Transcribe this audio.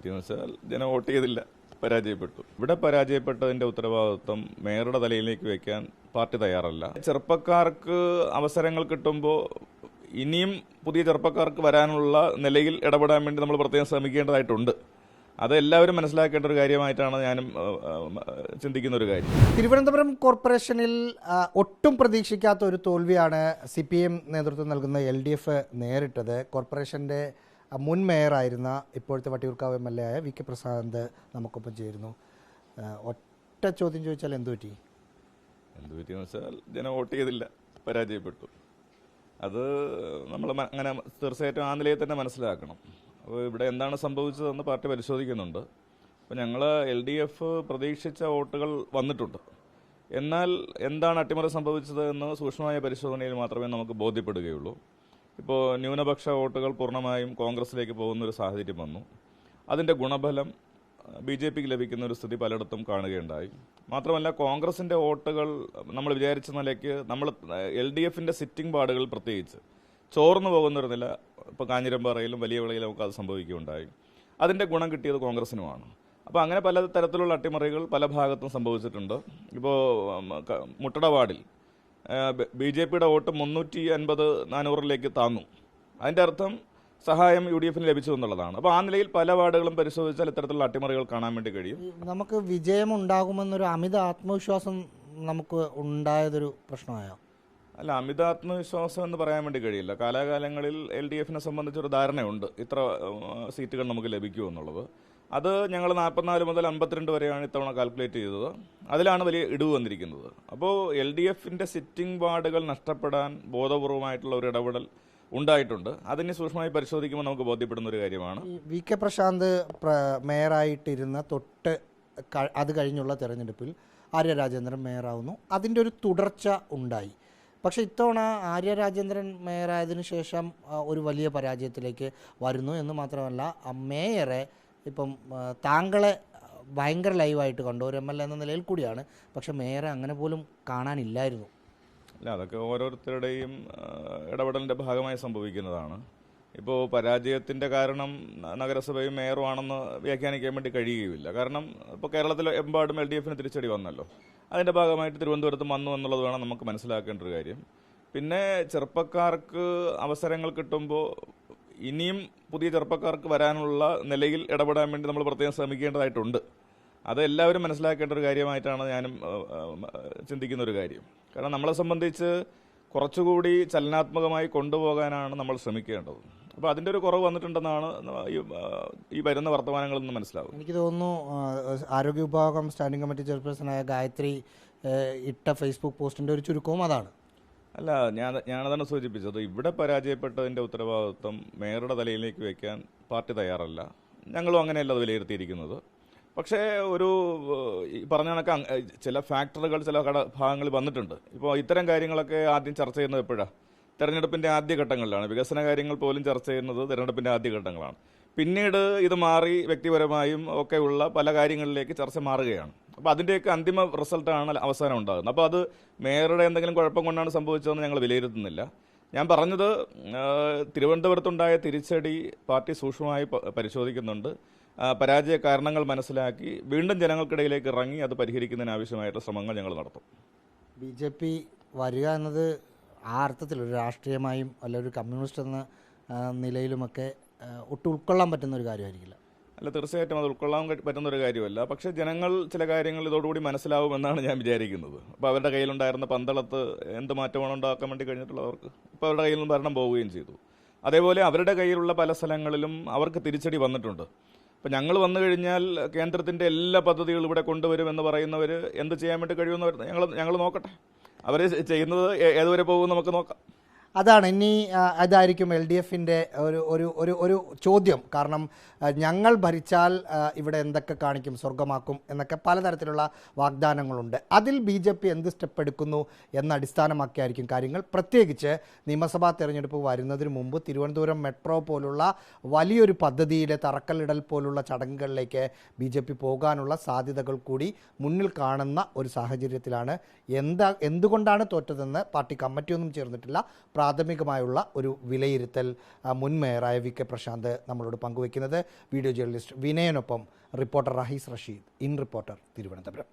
പറ്റിയെന്ന് വെച്ചാൽ ജനം വോട്ട് ചെയ്തില്ല പരാജയപ്പെട്ടു. ഇവിടെ പരാജയപ്പെട്ടതിന്റെ ഉത്തരവാദിത്വം മേയറുടെ തലയിലേക്ക് വെക്കാൻ പാർട്ടി തയ്യാറല്ല. ചെറുപ്പക്കാർക്ക് അവസരങ്ങൾ കിട്ടുമ്പോൾ ഇനിയും പുതിയ ചെറുപ്പക്കാർക്ക് വരാനുള്ള നിലയിൽ ഇടപെടാൻ വേണ്ടി നമ്മൾ പ്രത്യേകം ശ്രമിക്കേണ്ടതായിട്ടുണ്ട്. അത് എല്ലാവരും മനസ്സിലാക്കേണ്ട ഒരു കാര്യമായിട്ടാണ് ഞാനും ചിന്തിക്കുന്ന ഒരു കാര്യം. തിരുവനന്തപുരം കോർപ്പറേഷനിൽ ഒട്ടും പ്രതീക്ഷിക്കാത്ത ഒരു തോൽവിയാണ് സി നേതൃത്വം നൽകുന്ന എൽ നേരിട്ടത്. കോർപ്പറേഷന്റെ മുൻ മേയറായിരുന്ന ഇപ്പോഴത്തെ വട്ടിയൂർക്കാവ് എം എൽ എ ആയ വി കെ പ്രസാദ് നമുക്കൊപ്പം ചേരുന്നു. ഒറ്റ ചോദ്യം ചോദിച്ചാൽ എന്തു പറ്റി? എന്ത് പറ്റിയെന്ന് വെച്ചാൽ ജനം വോട്ട് ചെയ്തില്ല പരാജയപ്പെട്ടു. അത് നമ്മൾ അങ്ങനെ തീർച്ചയായിട്ടും ആ നിലയിൽ തന്നെ മനസ്സിലാക്കണം. അപ്പോൾ ഇവിടെ എന്താണ് സംഭവിച്ചതെന്ന് പാർട്ടി പരിശോധിക്കുന്നുണ്ട്. അപ്പോൾ ഞങ്ങൾ എൽ ഡി എഫ് പ്രതീക്ഷിച്ച വോട്ടുകൾ വന്നിട്ടുണ്ട്. എന്നാൽ എന്താണ് അട്ടിമറി സംഭവിച്ചത് എന്ന് സൂക്ഷ്മമായ പരിശോധനയിൽ മാത്രമേ നമുക്ക് ബോധ്യപ്പെടുകയുള്ളൂ. ഇപ്പോൾ ന്യൂനപക്ഷ വോട്ടുകൾ പൂർണമായും കോൺഗ്രസിലേക്ക് പോകുന്ന ഒരു സാഹചര്യം വന്നു. അതിന്റെ ഗുണഫലം ബി ജെ പിക്ക് ലഭിക്കുന്ന ഒരു സ്ഥിതി പലയിടത്തും കാണുകയുണ്ടായി. മാത്രമല്ല കോൺഗ്രസിന്റെ വോട്ടുകൾ നമ്മൾ വിചാരിച്ച നിലയ്ക്ക് നമ്മൾ എൽ ഡി എഫിന്റെ സിറ്റിംഗ് വാർഡുകൾ പ്രത്യേകിച്ച് ചോർന്നു പോകുന്ന ഒരു നില ഇപ്പോൾ കാഞ്ഞിരമ്പാറയിലും വലിയ വിളയിലും ഒക്കെ അത് സംഭവിക്കുകയുണ്ടായി. അതിന്റെ ഗുണം കിട്ടിയത് കോൺഗ്രസിനുമാണ്. അപ്പോൾ അങ്ങനെ പല തരത്തിലുള്ള അട്ടിമറികൾ പല ഭാഗത്തും സംഭവിച്ചിട്ടുണ്ട്. ഇപ്പോൾ മുട്ടട വാർഡിൽ ബി ജെ പിയുടെ വോട്ട് മുന്നൂറ്റി അൻപത് നാനൂറിലേക്ക് താന്നു. അതിന്റെ അർത്ഥം സഹായം യു ഡി എഫിന് ലഭിച്ചു എന്നുള്ളതാണ്. അപ്പോൾ ആ നിലയിൽ പല വാർഡുകളും പരിശോധിച്ചാൽ ഇത്തരത്തിലുള്ള അട്ടിമറികൾ കാണാൻ വേണ്ടി കഴിയും. നമുക്ക് വിജയം ഉണ്ടാകുമെന്നൊരു അമിത ആത്മവിശ്വാസം നമുക്ക് ഉണ്ടായതൊരു പ്രശ്നമായോ? അല്ല അമിത ആത്മവിശ്വാസം എന്ന് പറയാൻ വേണ്ടി കഴിയില്ല. കാലാകാലങ്ങളിൽ എൽ ഡി എഫിനെ സംബന്ധിച്ചൊരു ധാരണയുണ്ട്. ഇത്ര സീറ്റുകൾ നമുക്ക് ലഭിക്കൂ എന്നുള്ളത് അത് ഞങ്ങൾ നാൽപ്പത്തിനാല് മുതൽ അമ്പത്തിരണ്ട് വരെയാണ് ഇത്തവണ കാൽക്കുലേറ്റ് ചെയ്തത്. അതിലാണ് വലിയ ഇടിവ് വന്നിരിക്കുന്നത്. അപ്പോൾ എൽ ഡി എഫിന്റെ സിറ്റിംഗ് വാർഡുകൾ നഷ്ടപ്പെടാൻ ബോധപൂർവമായിട്ടുള്ള ഒരു ഇടപെടൽ ഉണ്ടായിട്ടുണ്ട്. അതിനെ സൂക്ഷ്മമായി പരിശോധിക്കുമ്പോൾ നമുക്ക് ബോധ്യപ്പെടുന്ന ഒരു കാര്യമാണ്. വി കെ പ്രശാന്ത് പ്ര- മേയറായിട്ടിരുന്ന തൊട്ട് അത് കഴിഞ്ഞുള്ള തെരഞ്ഞെടുപ്പിൽ ആര്യ രാജേന്ദ്രൻ മേയറാവുന്നു. അതിന്റെ ഒരു തുടർച്ച ഉണ്ടായി. പക്ഷേ ഇത്തവണ ആര്യ രാജേന്ദ്രൻ മേയറായതിനു ശേഷം ഒരു വലിയ പരാജയത്തിലേക്ക് വരുന്നു എന്ന് മാത്രമല്ല മേയറെ ഇപ്പം താങ്കളെ ഭയങ്കര ലൈവായിട്ട് കണ്ടു. ഒരു എം എൽ എ എന്ന നിലയിൽ കൂടിയാണ്. പക്ഷെ മേയറെ അങ്ങനെ പോലും കാണാനില്ലായിരുന്നു. അല്ല അതൊക്കെ ഓരോരുത്തരുടെയും ഇടപെടലിന്റെ ഭാഗമായി സംഭവിക്കുന്നതാണ്. ഇപ്പോൾ പരാജയത്തിന്റെ കാരണം നഗരസഭയും മേയറുമാണെന്ന് വ്യാഖ്യാനിക്കാൻ വേണ്ടി കഴിയുകയില്ല. കാരണം ഇപ്പോൾ കേരളത്തിൽ എമ്പാടും എൽ ഡി എഫിന് തിരിച്ചടി വന്നല്ലോ. അതിന്റെ ഭാഗമായിട്ട് തിരുവനന്തപുരത്ത് വന്നു എന്നുള്ളത് വേണം നമുക്ക് മനസ്സിലാക്കേണ്ട ഒരു കാര്യം. പിന്നെ ചെറുപ്പക്കാർക്ക് അവസരങ്ങൾ കിട്ടുമ്പോൾ ഇനിയും പുതിയ ചെറുപ്പക്കാർക്ക് വരാനുള്ള നിലയിൽ ഇടപെടാൻ വേണ്ടി നമ്മൾ പ്രത്യേകം ശ്രമിക്കേണ്ടതായിട്ടുണ്ട്. അത് എല്ലാവരും മനസ്സിലാക്കേണ്ട ഒരു കാര്യമായിട്ടാണ് ഞാനും ചിന്തിക്കുന്ന ഒരു കാര്യം. കാരണം നമ്മളെ സംബന്ധിച്ച് കുറച്ചുകൂടി ചലനാത്മകമായി കൊണ്ടുപോകാനാണ് നമ്മൾ ശ്രമിക്കേണ്ടത്. അപ്പോൾ അതിന്റെ ഒരു കുറവ് വന്നിട്ടുണ്ടെന്നാണ് ഈ വരുന്ന വർത്തമാനങ്ങളിൽ നിന്ന് മനസ്സിലാവും എനിക്ക് തോന്നുന്നു ആരോഗ്യ വിഭാഗം സ്റ്റാൻഡിംഗ് കമ്മിറ്റി ചെയർപേഴ്സണായ ഗായത്രി ഇട്ട ഫേസ്ബുക്ക് പോസ്റ്റിന്റെ ഒരു ചുരുക്കവും അതാണ്. അല്ല ഞാൻ ഞാനതാണ് സൂചിപ്പിച്ചത്. ഇവിടെ പരാജയപ്പെട്ടതിന്റെ ഉത്തരവാദിത്വം മേയറുടെ തലയിലേക്ക് വയ്ക്കാൻ പാർട്ടി തയ്യാറല്ല. ഞങ്ങളും അങ്ങനെയല്ല അത് വിലയിരുത്തിയിരിക്കുന്നത്. പക്ഷേ ഒരു ഈ പറഞ്ഞ കണക്ക് ചില ഫാക്ടറുകൾ ചില കട ഭാഗങ്ങളിൽ വന്നിട്ടുണ്ട്. ഇപ്പോൾ ഇത്തരം കാര്യങ്ങളൊക്കെ ആദ്യം ചർച്ച ചെയ്യുന്നത് എപ്പോഴാണ് തെരഞ്ഞെടുപ്പിന്റെ ആദ്യഘട്ടങ്ങളിലാണ്. വികസന കാര്യങ്ങൾ പോലും ചർച്ച ചെയ്യുന്നത് തെരഞ്ഞെടുപ്പിന്റെ ആദ്യഘട്ടങ്ങളാണ്. പിന്നീട് ഇത് മാറി വ്യക്തിപരമായും ഒക്കെയുള്ള പല കാര്യങ്ങളിലേക്ക് ചർച്ച മാറുകയാണ്. അപ്പോൾ അതിന്റെയൊക്കെ അന്തിമ റിസൾട്ടാണ് അവസാനം ഉണ്ടാകുന്നത്. അപ്പോൾ അത് മേയറുടെ എന്തെങ്കിലും കുഴപ്പം കൊണ്ടാണ് സംഭവിച്ചതെന്ന് ഞങ്ങൾ വിലയിരുത്തുന്നില്ല. ഞാൻ പറഞ്ഞത് തിരുവനന്തപുരത്തുണ്ടായ തിരിച്ചടി പാർട്ടി സൂക്ഷ്മമായി പരിശോധിക്കുന്നുണ്ട്. പരാജയ കാരണങ്ങൾ മനസ്സിലാക്കി വീണ്ടും ജനങ്ങൾക്കിടയിലേക്ക് ഇറങ്ങി അത് പരിഹരിക്കുന്നതിന് ആവശ്യമായിട്ടുള്ള ശ്രമങ്ങൾ ഞങ്ങൾ നടത്തും. ബി ജെ പി വരിക എന്നത് ആ അർത്ഥത്തിൽ ഒരു രാഷ്ട്രീയമായും അല്ല ഒരു കമ്മ്യൂണിസ്റ്റ് എന്ന നിലയിലുമൊക്കെ ഒട്ടും ഉൾക്കൊള്ളാൻ പറ്റുന്ന ഒരു കാര്യമായിരിക്കില്ല. അല്ല തീർച്ചയായിട്ടും അത് ഉൾക്കൊള്ളാൻ പറ്റുന്ന ഒരു കാര്യമല്ല. പക്ഷേ ജനങ്ങൾ ചില കാര്യങ്ങൾ ഇതോടുകൂടി മനസ്സിലാവുമെന്നാണ് ഞാൻ വിചാരിക്കുന്നത്. അപ്പോൾ അവരുടെ കയ്യിലുണ്ടായിരുന്ന പന്തളത്ത് എന്ത് മാറ്റമാണ് ഉണ്ടാക്കാൻ വേണ്ടി കഴിഞ്ഞിട്ടുള്ളവർക്ക് ഇപ്പോൾ അവരുടെ കയ്യിൽ നിന്ന് ഭരണം പോവുകയും ചെയ്തു. അതേപോലെ അവരുടെ കയ്യിലുള്ള പല സ്ഥലങ്ങളിലും അവർക്ക് തിരിച്ചടി വന്നിട്ടുണ്ട്. അപ്പോൾ ഞങ്ങൾ വന്നു കഴിഞ്ഞാൽ കേന്ദ്രത്തിന്റെ എല്ലാ പദ്ധതികളും ഇവിടെ കൊണ്ടുവരുമെന്ന് പറയുന്നവർ എന്ത് ചെയ്യാൻ വേണ്ടി കഴിയുമെന്ന് ഞങ്ങൾ ഞങ്ങൾ നോക്കട്ടെ. അവർ ചെയ്യുന്നത് ഏതുവരെ പോകുമെന്ന് നമുക്ക് നോക്കാം. അതാണ് ഇനി അതായിരിക്കും എൽ ഡി എഫിന്റെ ഒരു ഒരു ഒരു ഒരു ചോദ്യം. കാരണം ഞങ്ങൾ ഭരിച്ചാൽ ഇവിടെ എന്തൊക്കെ കാണിക്കും സ്വർഗമാക്കും എന്നൊക്കെ പലതരത്തിലുള്ള വാഗ്ദാനങ്ങളുണ്ട്. അതിൽ ബി ജെ പി എന്ത് സ്റ്റെപ്പ് എടുക്കുന്നു എന്ന അടിസ്ഥാനമാക്കിയായിരിക്കും കാര്യങ്ങൾ. പ്രത്യേകിച്ച് നിയമസഭാ തെരഞ്ഞെടുപ്പ് വരുന്നതിന് മുമ്പ് തിരുവനന്തപുരം മെട്രോ പോലുള്ള വലിയൊരു പദ്ധതിയിലെ തറക്കല്ലിടൽ പോലുള്ള ചടങ്ങുകളിലേക്ക് ബി ജെ പി പോകാനുള്ള സാധ്യതകൾ കൂടി മുന്നിൽ കാണുന്ന ഒരു സാഹചര്യത്തിലാണ്. എന്താ എന്തുകൊണ്ടാണ് തോറ്റതെന്ന് പാർട്ടി കമ്മിറ്റിയൊന്നും ചേർന്നിട്ടില്ല. പ്രാഥമികമായുള്ള ഒരു വിലയിരുത്തൽ മുൻമേയറായ മുൻ മേയറായ വി കെ പ്രശാന്ത് നമ്മളോട് പങ്കുവയ്ക്കുന്നത്. Video journalist വിനയനൊപ്പം reporter Rahees Rasheed in reporter Thiruvananthapuram.